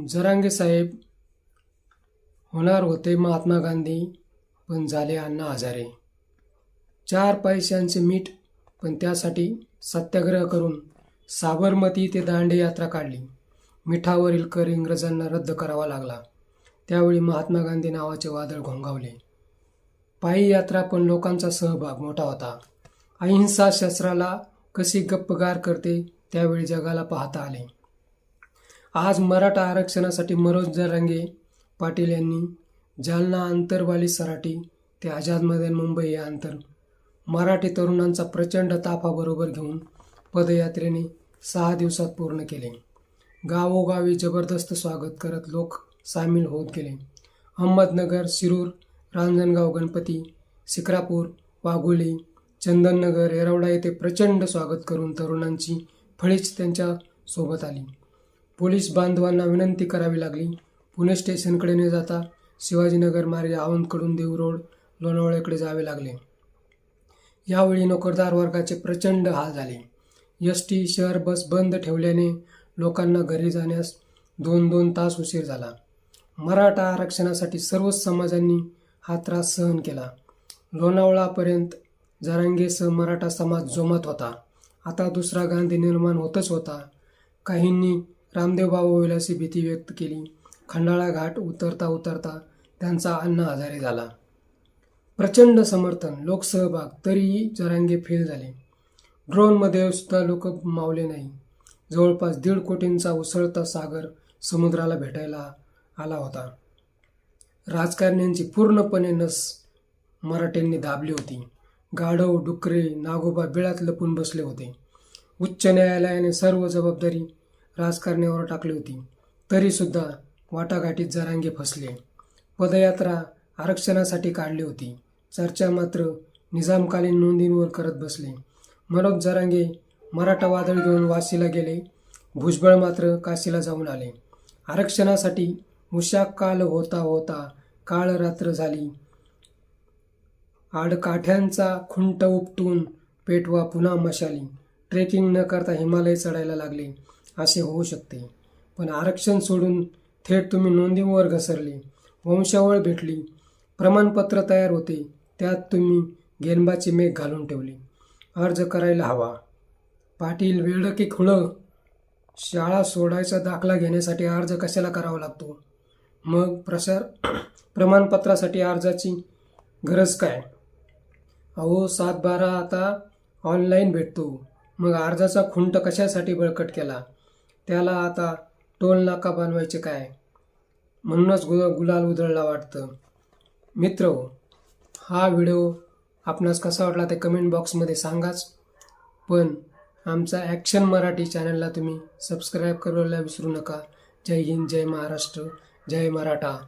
जरांगे साहेब होणार होते महात्मा गांधी पण झाले अण्णा हजारे. चार पैशांचे मीठ पण त्यासाठी सत्याग्रह करून साबरमती ते दांडे यात्रा काढली. मिठावरील कर इंग्रजांना रद्द करावा लागला. त्यावेळी महात्मा गांधी नावाचे वादळ घोंगावले. पायी यात्रा पण लोकांचा सहभाग मोठा होता. अहिंसा शस्त्राला कशी गप्पगार करते त्यावेळी जगाला पाहता आले. आज मराठा आरक्षणासाठी मनोज जरांगे पाटील यांनी जालना अंतरवाली सराटी ते आझाद मैदान मुंबई हे अंतर मराठी तरुणांचा प्रचंड ताफाबरोबर घेऊन पदयात्रेने सहा दिवसात पूर्ण केले. गावोगावी जबरदस्त स्वागत करत लोक सामील होत गेले. अहमदनगर शिरूर रांजणगाव गणपती सिक्रापूर वाघोली चंदननगर येरवडा येथे प्रचंड स्वागत करून तरुणांची फळीच त्यांच्यासोबत आली. पोलीस बांधवांना विनंती करावी लागली. पुणे स्टेशनकडे न जाता शिवाजीनगर मार्गे आवंदकडून देव रोड लोणावळ्याकडे जावे लागले. यावेळी नोकरदार वर्गाचे प्रचंड हाल झाले. एस टी शहर बस बंद ठेवल्याने लोकांना घरी जाण्यास दोन दोन तास उशीर झाला. मराठा आरक्षणासाठी सर्वच समाजांनी हा त्रास सहन केला. लोणावळापर्यंत जरांगेसह मराठा समाज जोमत होता. आता दुसरा गांधी निर्माण होतच होता. काहींनी रामदेव बाबा होईल अशी भीती व्यक्त केली. खंडाळा घाट उतरता उतरता त्यांचा अण्णा आजारी झाला. प्रचंड समर्थन लोकसहभाग तरीही जरांगे फेल झाले. ड्रोनमध्ये सुद्धा लोक मावले नाही. जवळपास दीड कोटींचा उसळता सागर समुद्राला भेटायला आला होता. राजकारण्यांची पूर्णपणे नस मराठ्यांनी दाबली होती. गाढव डुकरे नागोबा बिळात लपून बसले होते. उच्च न्यायालयाने सर्व जबाबदारी राजकारण्यावर टाकली होती. तरीसुद्धा वाटाघाटीत जरांगे फसले. पदयात्रा आरक्षणासाठी काढली होती. चर्चा मात्र निजामकालीन नोंदींवर करत बसले. मनोज जरांगे मराठा वादळ घेऊन वाशीला गेले. भुजबळ मात्र काशीला जाऊन आले. आरक्षणासाठी उशा काल होता होता काळ रात्र झाली. आडकाठ्यांचा खुंट उपटून पेटवा पुन्हा मशाली. ट्रेकिंग न करता हिमालय चढायला लागले. असे होऊ शकते. पण आरक्षण सोडून थेट तुम्ही नोंदीवर घसरले वंशावळ भेटली प्रमाणपत्र तयार होते त्यात तुम्ही गेनबाचे मेघ घालून ठेवले. अर्ज करायला हवा. पाटील वेळ की खुळं? शाळा सोडायचा दाखला घेण्यासाठी अर्ज कशाला करावा लागतो? मग प्रसार प्रमाणपत्रासाठी अर्जाची गरज काय? अहो सात बारा आता ऑनलाईन भेटतो. मग अर्जाचा खुंट कशासाठी बळकट केला? त्याला आता टोल नाका बनवायचे काय? म्हणूनच गु गुलाल उधळला वाटतं. मित्र हो, हा व्हिडिओ आपणास कसा वाटला ते कमेंट बॉक्समध्ये सांगाच. पण आमचा ॲक्शन मराठी चॅनलला तुम्ही सबस्क्राईब करायला विसरू नका. जय हिंद जय महाराष्ट्र जय मराठा.